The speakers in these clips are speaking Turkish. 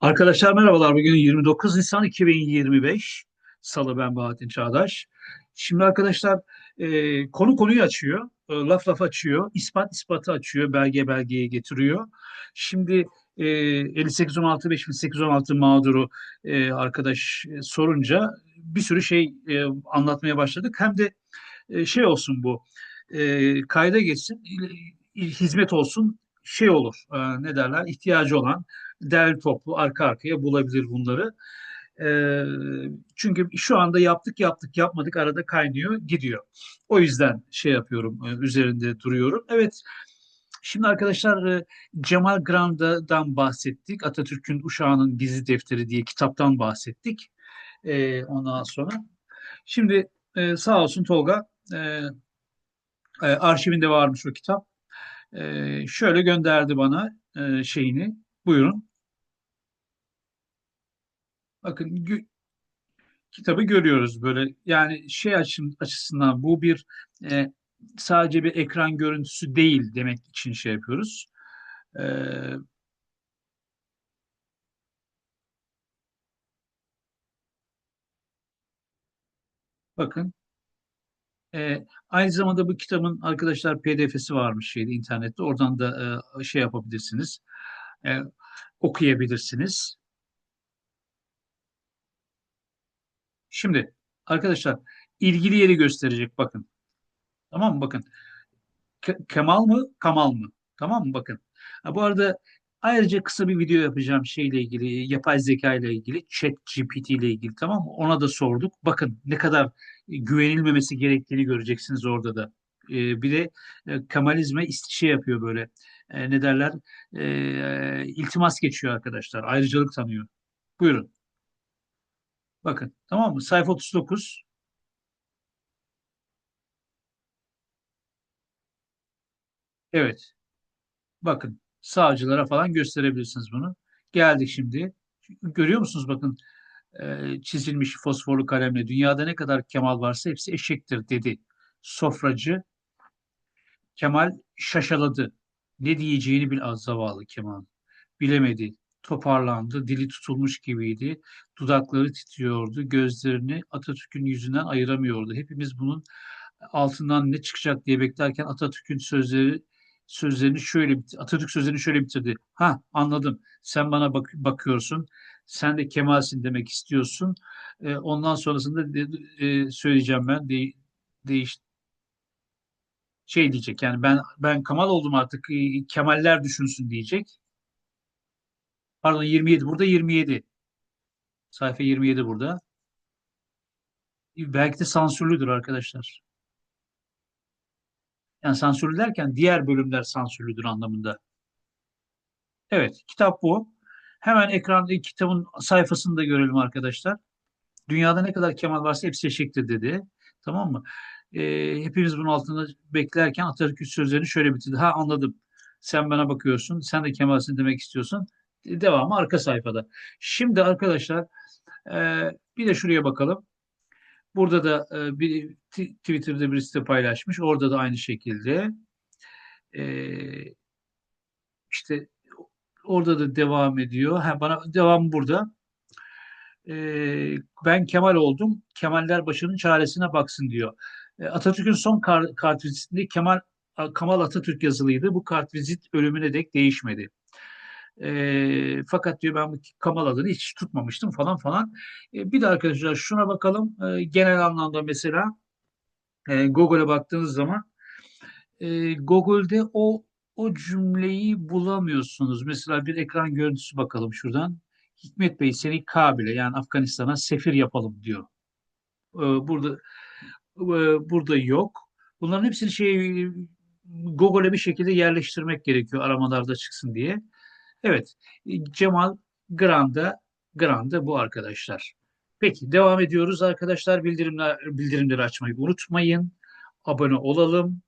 Arkadaşlar merhabalar. Bugün 29 Nisan 2025. Salı ben Bahattin Çağdaş. Şimdi arkadaşlar e, konu konuyu açıyor. e, laf laf açıyor. ispat ispatı açıyor. Belge belgeye getiriyor. Şimdi e, 5816 5816 mağduru e, arkadaş e, sorunca bir sürü şey e, anlatmaya başladık. Hem de e, şey olsun bu e, kayda geçsin hizmet olsun şey olur e, ne derler ihtiyacı olan derli toplu arka arkaya bulabilir bunları. Ee, çünkü şu anda yaptık yaptık yapmadık arada kaynıyor gidiyor. O yüzden şey yapıyorum e, üzerinde duruyorum. Evet şimdi arkadaşlar e, Cemal Granda'dan bahsettik. Atatürk'ün Uşağı'nın Gizli Defteri diye kitaptan bahsettik. E, ondan sonra. Şimdi e, sağ olsun Tolga e, e, arşivinde varmış o kitap. E, şöyle gönderdi bana e, şeyini. Buyurun. Bakın gö- kitabı görüyoruz böyle. Yani şey açısından bu bir e, sadece bir ekran görüntüsü değil demek için şey yapıyoruz. E, bakın e, aynı zamanda bu kitabın arkadaşlar PDF'si varmış şeyde internette. Oradan da e, şey yapabilirsiniz. E, okuyabilirsiniz. Şimdi arkadaşlar ilgili yeri gösterecek bakın. Tamam mı? Bakın. Ke- Kemal mı, Kamal mı? Tamam mı? Bakın. Ha, bu arada ayrıca kısa bir video yapacağım şeyle ilgili, yapay zeka ile ilgili, Chat GPT ile ilgili tamam mı? Ona da sorduk. Bakın ne kadar güvenilmemesi gerektiğini göreceksiniz orada da. Ee, bir de e, Kemalizme şey yapıyor böyle. E, ne derler? E, iltimas geçiyor arkadaşlar. Ayrıcalık tanıyor. Buyurun. Bakın. Tamam mı? Sayfa 39. Evet. Bakın savcılara falan gösterebilirsiniz bunu. Geldik şimdi. Görüyor musunuz bakın e, çizilmiş fosforlu kalemle dünyada ne kadar Kemal varsa hepsi eşektir dedi. Sofracı Kemal şaşaladı. Ne diyeceğini bil az zavallı Kemal. Bilemedi. Toparlandı. Dili tutulmuş gibiydi. Dudakları titriyordu. Gözlerini Atatürk'ün yüzünden ayıramıyordu. Hepimiz bunun altından ne çıkacak diye beklerken Atatürk'ün sözleri sözlerini şöyle Atatürk sözlerini şöyle bitirdi. Ha anladım. Sen bana bak, bakıyorsun. Sen de Kemal'sin demek istiyorsun. E, ondan sonrasında de, e, söyleyeceğim ben. De, değiş şey diyecek. Yani ben ben Kemal oldum artık. E, Kemaller düşünsün diyecek. Pardon 27. Burada 27. Sayfa 27 burada. Belki de sansürlüdür arkadaşlar. Yani sansürlü derken diğer bölümler sansürlüdür anlamında. Evet, kitap bu. Hemen ekranda kitabın sayfasını da görelim arkadaşlar. Dünyada ne kadar Kemal varsa hepsi eşektir dedi. Tamam mı? Ee, hepimiz bunun altında beklerken Atatürk sözlerini şöyle bitirdi. Ha anladım. Sen bana bakıyorsun. Sen de Kemal'sin demek istiyorsun. Devamı arka sayfada. Şimdi arkadaşlar e, bir de şuraya bakalım. Burada da e, bir Twitter'da birisi de paylaşmış. Orada da aynı şekilde. E, işte orada da devam ediyor. Ha, bana devam burada. E, ben Kemal oldum. Kemaller başının çaresine baksın diyor. E, Atatürk'ün son kar, kartvizitinde Kemal Kamal Atatürk yazılıydı. Bu kartvizit ölümüne dek değişmedi. E, fakat diyor ben bu Kamal adını hiç tutmamıştım falan falan. E, bir de arkadaşlar şuna bakalım. E, genel anlamda mesela e, Google'a baktığınız zaman e, Google'de o o cümleyi bulamıyorsunuz. Mesela bir ekran görüntüsü bakalım şuradan. Hikmet Bey seni Kabil'e yani Afganistan'a sefir yapalım diyor. E, burada e, burada yok. Bunların hepsini şey Google'a bir şekilde yerleştirmek gerekiyor aramalarda çıksın diye. Evet, Cemal Granda Granda bu arkadaşlar. Peki devam ediyoruz arkadaşlar. Bildirimler bildirimleri açmayı unutmayın. Abone olalım.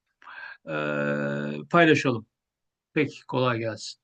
Ee, paylaşalım. Peki kolay gelsin.